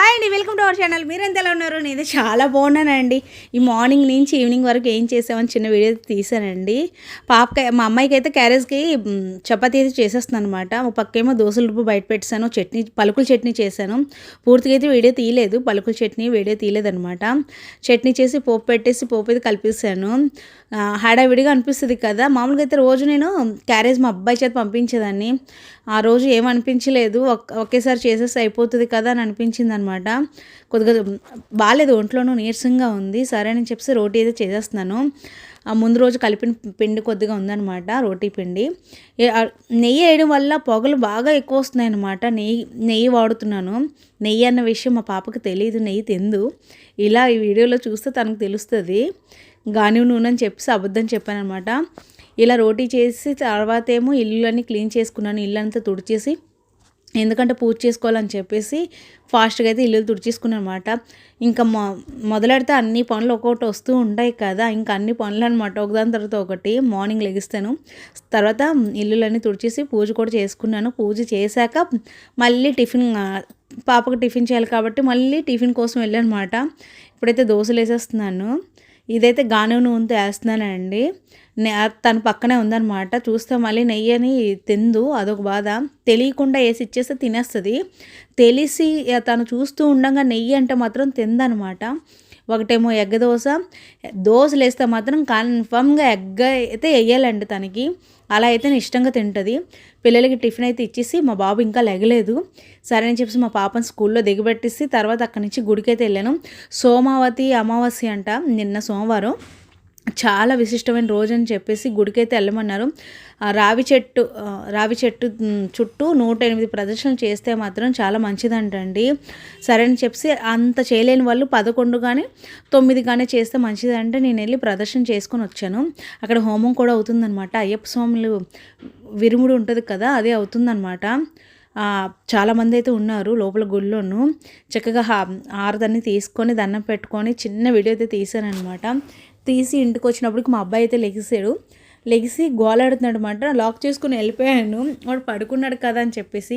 Hi అండి welcome to our channel మీరు ఎంత ఎలా ఉన్నారు? నేను చాలా బాగున్నానండి. ఈ మార్నింగ్ నుంచి ఈవినింగ్ వరకు ఏం చేసామని చిన్న వీడియో తీసానండి. పాపకి మా అమ్మాయికి అయితే క్యారేజ్కి చపాతీ అయితే చేసేస్తున్నాను అనమాట ఒక పక్కేమో దోశల రూపు బయట పెట్టాను చట్నీ పలుకుల చట్నీ చేశాను. పూర్తిగా అయితే వీడియో తీయలేదు పలుకుల చట్నీ వీడియో తీయలేదనమాట చట్నీ చేసి పోపు పెట్టేసి పోపు అయితే కలిపేసాను హడావిడిగా అనిపిస్తుంది కదా. మామూలుగా అయితే రోజు నేను క్యారేజ్ మా అబ్బాయి చేత పంపించేదాన్ని. ఆ రోజు ఏమనిపించలేదు ఒకేసారి చేసేసి అయిపోతుంది కదా అని అనిపించింది అనమాట కొద్దిగా బాగాలేదు ఒంట్లోనూ నీరసంగా ఉంది. సరే అని చెప్పేసి రోటీ అయితే చేసేస్తున్నాను. ఆ ముందు రోజు కలిపిన పిండి కొద్దిగా ఉందనమాట రోటీ పిండి. నెయ్యి వేయడం వల్ల పొగలు బాగా ఎక్కువ వస్తున్నాయి అనమాట నెయ్యి నెయ్యి వాడుతున్నాను. నెయ్యి అన్న విషయం మా పాపకి తెలియదు నెయ్యి తిందు. ఇలా ఈ వీడియోలో చూస్తే తనకు తెలుస్తుంది. గానివ్ నూనె అని చెప్పేసి అబద్ధం చెప్పాను అనమాట ఇలా రోటీ చేసి తర్వాత ఏమో ఇల్లు క్లీన్ చేసుకున్నాను. ఇల్లు అంతా తుడిచేసి ఎందుకంటే పూజ చేసుకోవాలని చెప్పేసి ఫాస్ట్గా అయితే ఇల్లు తుడిచేసుకున్నాను అనమాట ఇంకా మొ మొదలెడితే అన్ని పనులు ఒక్కొక్కటి వస్తూ ఉంటాయి కదా ఇంకా అన్ని పనులు అనమాట ఒకదాని తర్వాత ఒకటి మార్నింగ్ లెగిస్తాను. తర్వాత ఇల్లులన్నీ తుడిచేసి పూజ కూడా చేసుకున్నాను. పూజ చేశాక మళ్ళీ టిఫిన్ పాపకు టిఫిన్ చేయాలి కాబట్టి మళ్ళీ టిఫిన్ కోసం వెళ్ళాను అనమాట ఇప్పుడైతే దోశలు వేసేస్తున్నాను ఇదైతే గాను నూనెతో వేస్తున్నానండి. తన పక్కనే ఉందన్నమాట. చూస్తే మళ్ళీ నెయ్యి అని తిందు అదొక బాధ. తెలియకుండా వేసి ఇచ్చేస్తే తినేస్తుంది. తెలిసి తను చూస్తూ ఉండగా నెయ్యి అంటే మాత్రం తిందనమాట ఒకటేమో ఎగ్గ దోశ. దోశలు వేస్తే మాత్రం కన్ఫామ్గా ఎగ్గ అయితే వేయాలండి తనకి. అలా అయితే నేను ఇష్టంగా తింటుంది. పిల్లలకి టిఫిన్ అయితే ఇచ్చేసి మా బాబు ఇంకా లెగలేదు. సరే అని చెప్పేసి మా పాపని స్కూల్లో దిగబెట్టేసి తర్వాత అక్కడి నుంచి గుడికైతే వెళ్ళాను. సోమావతి అమావాస్య అంట నిన్న సోమవారం. చాలా విశిష్టమైన రోజు అని చెప్పేసి గుడికైతే వెళ్ళమన్నారు రావి చెట్టు రావి చెట్టు చుట్టూ నూట ఎనిమిది ప్రదర్శనలు చేస్తే మాత్రం చాలా మంచిదంటండి. సరే అని చెప్పి అంత చేయలేని వాళ్ళు పదకొండు కానీ తొమ్మిది కానీ చేస్తే మంచిదంటే నేను వెళ్ళి ప్రదర్శన చేసుకొని వచ్చాను. అక్కడ హోమం కూడా అవుతుందన్నమాట. అయ్యప్ప స్వాములు విరుముడు ఉంటుంది కదా అదే అవుతుందన్నమాట. చాలామంది అయితే ఉన్నారు లోపల గుళ్ళోను. చక్కగా హా ఆరదాన్ని తీసుకొని దండం పెట్టుకొని చిన్న వీడియో అయితే తీసానమాట తీసి ఇంటికి వచ్చినప్పటికి మా అబ్బాయి అయితే లెగిసాడు. లెగిసి గోలాడుతున్నాడు అనమాట లాక్ చేసుకుని వెళ్ళిపోయాను. వాడు పడుకున్నాడు కదా అని చెప్పేసి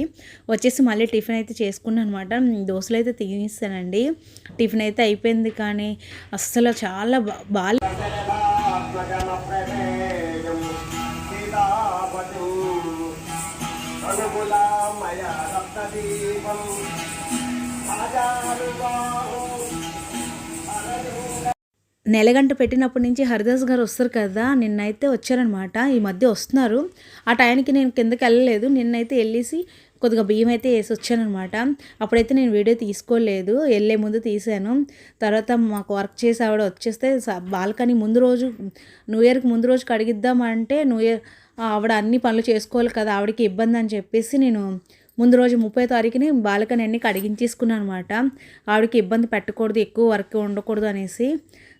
వచ్చేసి మళ్ళీ టిఫిన్ అయితే చేసుకున్నాను అనమాట దోశలు అయితే తినేస్తానండి టిఫిన్ అయితే అయిపోయింది కానీ అస్సలు చాలా బా బాగా నెలగంట పెట్టినప్పటి నుంచి హరిదాస్ గారు వస్తారు కదా నిన్నైతే వచ్చారనమాట ఈ మధ్య వస్తున్నారు. ఆ టైంకి నేను కిందకి వెళ్ళలేదు నిన్నైతే వెళ్ళేసి కొద్దిగా బియ్యం అయితే వేసి వచ్చానమాట అప్పుడైతే నేను వీడియో తీసుకోలేదు వెళ్ళే ముందు తీసాను తర్వాత మాకు వర్క్ చేసి ఆవిడ వచ్చేస్తే బాల్కనీ ముందు రోజు న్యూ ఇయర్కి ముందు రోజు కడిగిద్దామంటే న్యూ ఇయర్ ఆవిడ అన్ని పనులు చేసుకోవాలి కదా ఆవిడకి ఇబ్బంది అని చెప్పేసి నేను ముందు రోజు ముప్పై తారీఖుని బాలకని అన్ని కడిగించేసుకున్నాను అనమాట ఆవిడకి ఇబ్బంది పెట్టకూడదు ఎక్కువ వర్క్ ఉండకూడదు అనేసి.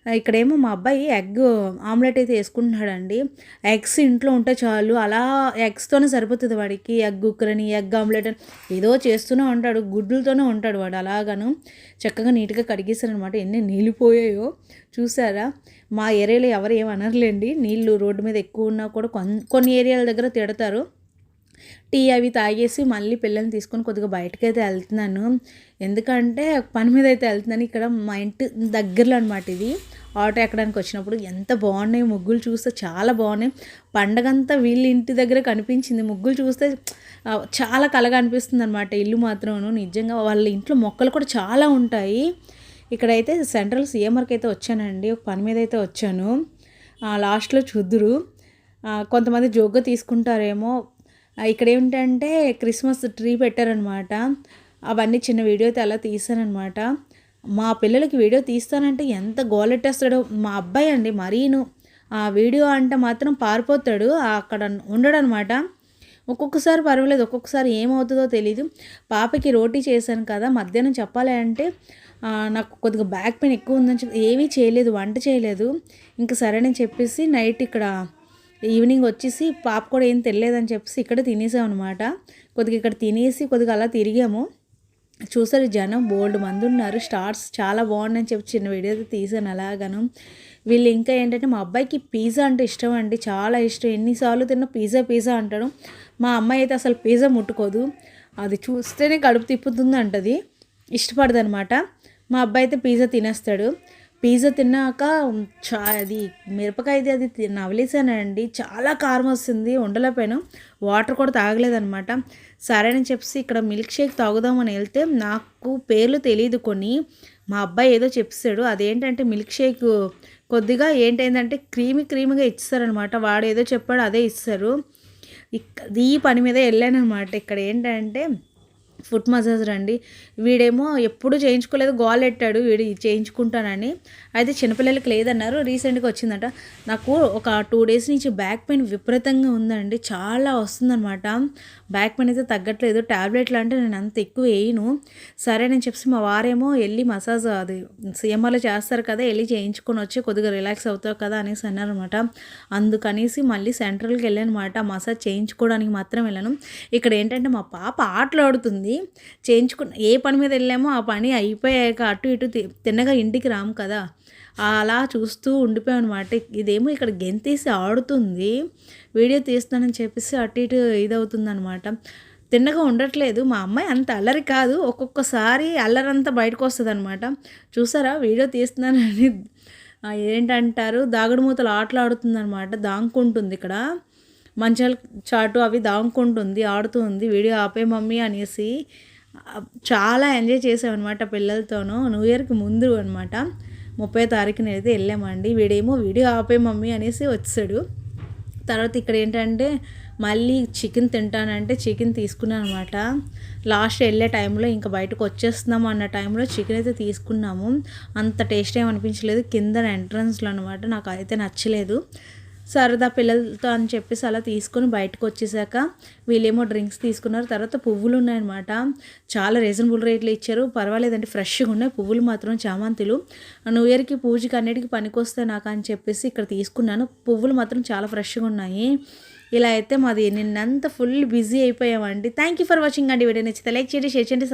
ఇక్కడేమో మా అబ్బాయి ఎగ్ ఆమ్లెట్ అయితే వేసుకుంటున్నాడండి. ఎగ్స్ ఇంట్లో ఉంటే చాలు. అలా ఎగ్స్తోనే సరిపోతుంది వాడికి. ఎగ్ కుక్కరని ఎగ్ ఆమ్లెట్ అని. ఏదో చేస్తూనే ఉంటాడు. గుడ్లతోనే ఉంటాడు వాడు అలాగను. చక్కగా నీట్గా కడిగేశారనమాట. ఎన్ని నీళ్ళు పోయాయో చూసారా? మా ఏరియాలో ఎవరు ఏం అనర్లేండి. నీళ్ళు రోడ్డు మీద ఎక్కువ ఉన్నా కూడా కొన్ని ఏరియాల దగ్గర తిడతారు. టీ అవి తాగేసి మళ్ళీ పిల్లల్ని తీసుకొని కొద్దిగా బయటకైతే వెళ్తున్నాను. ఎందుకంటే పని మీద అయితే వెళ్తున్నాను. ఇక్కడ మా ఇంటి దగ్గరలో అనమాట ఇది. ఆటో ఎక్కడానికి వచ్చినప్పుడు ఎంత బాగున్నాయి ముగ్గులు చూస్తే చాలా బాగున్నాయి. పండగంతా వీళ్ళ ఇంటి దగ్గర కనిపించింది. ముగ్గులు చూస్తే చాలా కలగా అనిపిస్తుంది అనమాట ఇల్లు మాత్రం నిజంగా వాళ్ళ ఇంట్లో మొక్కలు కూడా చాలా ఉంటాయి. ఇక్కడైతే సెంట్రల్ సీఎంఆర్కి అయితే వచ్చానండి. ఒక పని మీద అయితే వచ్చాను లాస్ట్లో చూద్దురు కొంతమంది జోగ్గా తీసుకుంటారేమో. ఇక్కడ ఏంటంటే క్రిస్మస్ ట్రీ పెట్టారనమాట. అవన్నీ చిన్న వీడియో అయితే అలా తీసానమాట మా పిల్లలకి వీడియో తీస్తానంటే ఎంత గోలెట్టేస్తాడో. మా అబ్బాయి అండి మరీను. ఆ వీడియో అంటే మాత్రం పారిపోతాడు. అక్కడ ఉండడనమాట. ఒక్కొక్కసారి పర్వాలేదు ఒక్కొక్కసారి ఏమవుతుందో తెలీదు. పాపకి రోటీ చేశాను కదా మధ్యాహ్నం చెప్పాలి అంటే నాకు కొద్దిగా బ్యాక్ పెయిన్ ఎక్కువ ఉందని చెప్పి ఏమీ చేయలేదు వంట చేయలేదు. ఇంకా సరేనని చెప్పేసి నైట్ ఇక్కడ ఈవినింగ్ వచ్చేసి పాప కూడా ఏం తెలియదని చెప్పేసి ఇక్కడ తినేసాం అనమాట కొద్దిగా ఇక్కడ తినేసి కొద్దిగా అలా తిరిగాము. చూసారు జనం బోల్డ్ మంది ఉన్నారు. స్టార్స్ చాలా బాగున్నాయని చెప్పి చిన్న వీడియో అయితే తీసాను అలాగను. వీళ్ళు ఇంకా ఏంటంటే మా అబ్బాయికి పిజ్జా అంటే ఇష్టం అండి. చాలా ఇష్టం. ఎన్నిసార్లు తిన్న పిజ్జా పిజ్జా అంటాడు. మా అమ్మాయి అయితే అసలు పిజ్జా ముట్టుకోదు. అది చూస్తేనే కడుపు తిప్పుతుంది అంటది ఇష్టపడదనమాట మా అబ్బాయి అయితే పిజ్జా తినేస్తాడు. పిజ్జా తిన్నాక చా అది మిరపకాయది అది తి- నవలేసానండి చాలా కారం వస్తుంది ఉండలేకపోయాను వాటర్ కూడా తాగలేదనమాట సరే అని చెప్పి ఇక్కడ మిల్క్ షేక్ తాగుదామని వెళ్తే నాకు పేర్లు తెలియదు కొన్ని. మా అబ్బాయి ఏదో చెప్పాడు అదేంటంటే మిల్క్ షేక్ కొద్దిగా ఏంటైందంటే క్రీమీ క్రీమీగా ఇస్తారనమాట వాడు ఏదో చెప్పాడు అదే ఇస్తారు ఇక్క ఈ పని మీద వెళ్ళానమాట ఇక్కడ ఏంటంటే ఫుట్ మసాజర్ అండి వీడేమో ఎప్పుడు చేయించుకోలేదు గోలెట్టాడు వీడు చేయించుకుంటానని. అయితే చిన్నపిల్లలకి లేదన్నారు రీసెంట్గా వచ్చిందట. నాకు ఒక టూ డేస్ నుంచి బ్యాక్ పెయిన్ విపరీతంగా ఉందండి చాలా వస్తుందన్నమాట. బ్యాక్ పెయిన్ అయితే తగ్గట్లేదు ట్యాబ్లెట్లు అంటే నేను అంత ఎక్కువ వేయను. సరే నేను చెప్పి మా వారేమో వెళ్ళి మసాజ్ అది సీఎంఆర్లో చేస్తారు కదా వెళ్ళి చేయించుకొని వచ్చి కొద్దిగా రిలాక్స్ అవుతావు కదా అనేసి అన్నారనమాట అందుకనేసి మళ్ళీ సెంట్రల్కి వెళ్ళానమాట మసాజ్ చేయించుకోవడానికి మాత్రం వెళ్ళాను. ఇక్కడ ఏంటంటే మా పాప ఆటలాడుతుంది చేయించుకున్న ఏ పని మీద వెళ్ళామో ఆ పని అయిపోయాక అటు ఇటు తిన్నగా ఇంటికి రాము కదా. అలా చూస్తూ ఉండిపోయాం అనమాట ఇదేమో ఇక్కడ గెంతేసి ఆడుతుంది. వీడియో తీస్తానని చెప్పేసి అటు ఇటు ఇదవుతుంది అనమాట తిన్నగా ఉండట్లేదు. మా అమ్మాయి అంత అల్లరి కాదు. ఒక్కొక్కసారి అల్లరంతా బయటకు వస్తుంది అనమాట చూసారా? వీడియో తీస్తున్నానని. ఏంటంటారు? దాగుడుమూతలు ఆటలాడుతుంది అనమాట దాంకుంటుంది ఇక్కడ. మంచాల చాటు అవి దాముకుంటుంది ఆడుతూ ఉంది వీడియో ఆపే మమ్మీ అనేసి చాలా ఎంజాయ్ చేసామన్నమాట పిల్లలతోనూ. న్యూ ఇయర్కి ముందు అనమాట ముప్పై తారీఖున అయితే వెళ్ళామండి. వీడేమో వీడియో ఆపే మమ్మీ అనేసి వచ్చాడు. తర్వాత ఇక్కడ ఏంటంటే మళ్ళీ చికెన్ తింటానంటే చికెన్ తీసుకున్నాను అనమాట లాస్ట్ వెళ్ళే టైంలో ఇంకా బయటకు వచ్చేస్తున్నాము అన్న టైంలో చికెన్ అయితే తీసుకున్నాము. అంత టేస్ట్ ఏమనిపించలేదు కింద ఎంట్రన్స్లో అనమాట నాకు అయితే నచ్చలేదు. సరదా పిల్లలతో అని చెప్పేసి అలా తీసుకొని బయటకు వచ్చేసాక వీళ్ళేమో డ్రింక్స్ తీసుకున్నారు. తర్వాత పువ్వులు ఉన్నాయన్నమాట. చాలా రీజనబుల్ రేట్లు ఇచ్చారు. పర్వాలేదండి ఫ్రెష్గా ఉన్నాయి. పువ్వులు మాత్రం చామంతులు. న్యూ ఇయర్కి పూజకి అన్నిటికీ పనికొస్తాయి నాకు అని చెప్పేసి ఇక్కడ తీసుకున్నాను. పువ్వులు మాత్రం చాలా ఫ్రెష్గా ఉన్నాయి. ఇలా అయితే మాది నిన్నంత ఫుల్ బిజీ అయిపోయామండి. థ్యాంక్ యూ ఫర్ వాచింగ్ అండి. వీడియో నచ్చితే లైక్ చేయండి షేర్ చేయండి